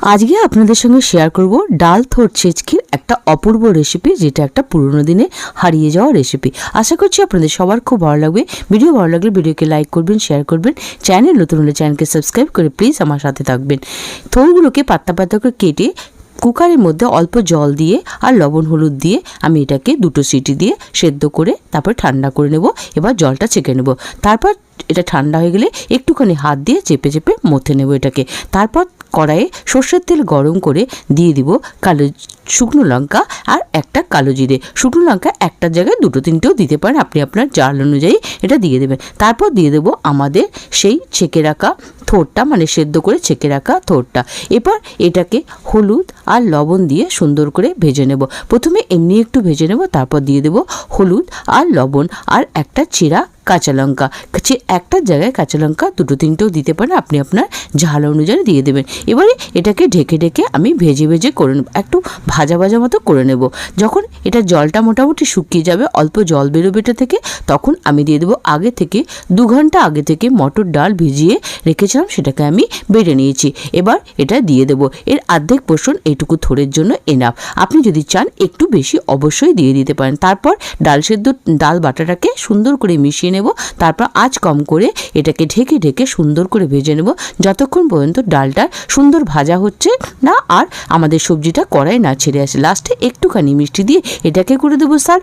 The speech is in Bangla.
আজকে আপনাদের সঙ্গে শেয়ার করব ডাল থোর ছেচকির একটা অপূর্ব রেসিপি যেটা একটা পুরনো দিনে হারিয়ে যাওয়া রেসিপি আশা করছি আপনাদের সবার খুব ভালো লাগবে। ভিডিও ভালো লাগলে ভিডিওকে লাইক করবেন শেয়ার করবেন। চ্যানেল নতুন হলে চ্যানেলকে সাবস্ক্রাইব করে প্লিজ আমার সাথে থাকবেন। থোরগুলোকে পাত্তা পাত্তা করে কেটে কুকারের মধ্যে অল্প জল দিয়ে আর লবণ হলুদ দিয়ে আমি এটাকে দুটো সিটি দিয়ে সেদ্ধ করে তারপর ঠান্ডা করে নেব। এবার জলটা ছেঁকে নেব। তারপর এটা ঠান্ডা হয়ে গেলে একটুখানি হাত দিয়ে চেপে চেপে মথে নেব এটাকে। তারপর কড়াইয়ে সর্ষের তেল গরম করে দিয়ে দিব কালো শুকনো লঙ্কা আর একটা কালো জিরে। শুকনো লঙ্কা একটা জায়গায় দুটো তিনটেও দিতে পারেন, আপনি আপনার জাল অনুযায়ী এটা দিয়ে দেবেন। তারপর দিয়ে দেবো আমাদের সেই ছেঁকে রাখা থোরটা মানে সেদ্ধ করে ছেঁকে রাখা থোরটা। এবার এটাকে হলুদ আর লবণ দিয়ে সুন্দর করে ভেজে নেব। প্রথমে এমনি একটু ভেজে নেব, তারপর দিয়ে দেব হলুদ আর লবণ আর একটা চিরা কাঁচা লঙ্কা। একটা জায়গায় কাঁচা লঙ্কা দুটো তিনটেও দিতে পারেন, আপনি আপনার ঝাল অনুযায়ী দিয়ে দেবেন। এবারে এটাকে ঢেকে ঢেকে আমি ভেজে ভেজে করে নেব, একটু ভাজা ভাজা মতো করে নেব। যখন এটা জলটা মোটামুটি শুকিয়ে যাবে, অল্প জল বেরোবে এটা থেকে, তখন আমি দিয়ে দেবো আগে থেকে, দু ঘণ্টা আগে থেকে মটর ডাল ভিজিয়ে রেখেছিলাম, সেটাকে আমি বেড়ে নিয়েছি। এবার এটা দিয়ে দেবো। এর আর্ধেক পোষণ এইটুকু থোড়ের জন্য এনাফ আপনি যদি চান একটু বেশি, অবশ্যই দিয়ে দিতে পারেন। তারপর ডাল সেদ্ধ, ডাল বাটাটাকে সুন্দর করে মিশিয়ে নেব। তারপর আঁচ কম করে এটাকে ঢেকে ঢেকে সুন্দর করে ভেজে নেব। যতক্ষণ পর্যন্ত ডালটা সুন্দর ভাজা হচ্ছে না, আর আমাদের সবজিটা কড়াই না ছেড়ে আসে লাস্টে একটুখানি মিষ্টি দিয়ে এটাকে করে দেবো স্যার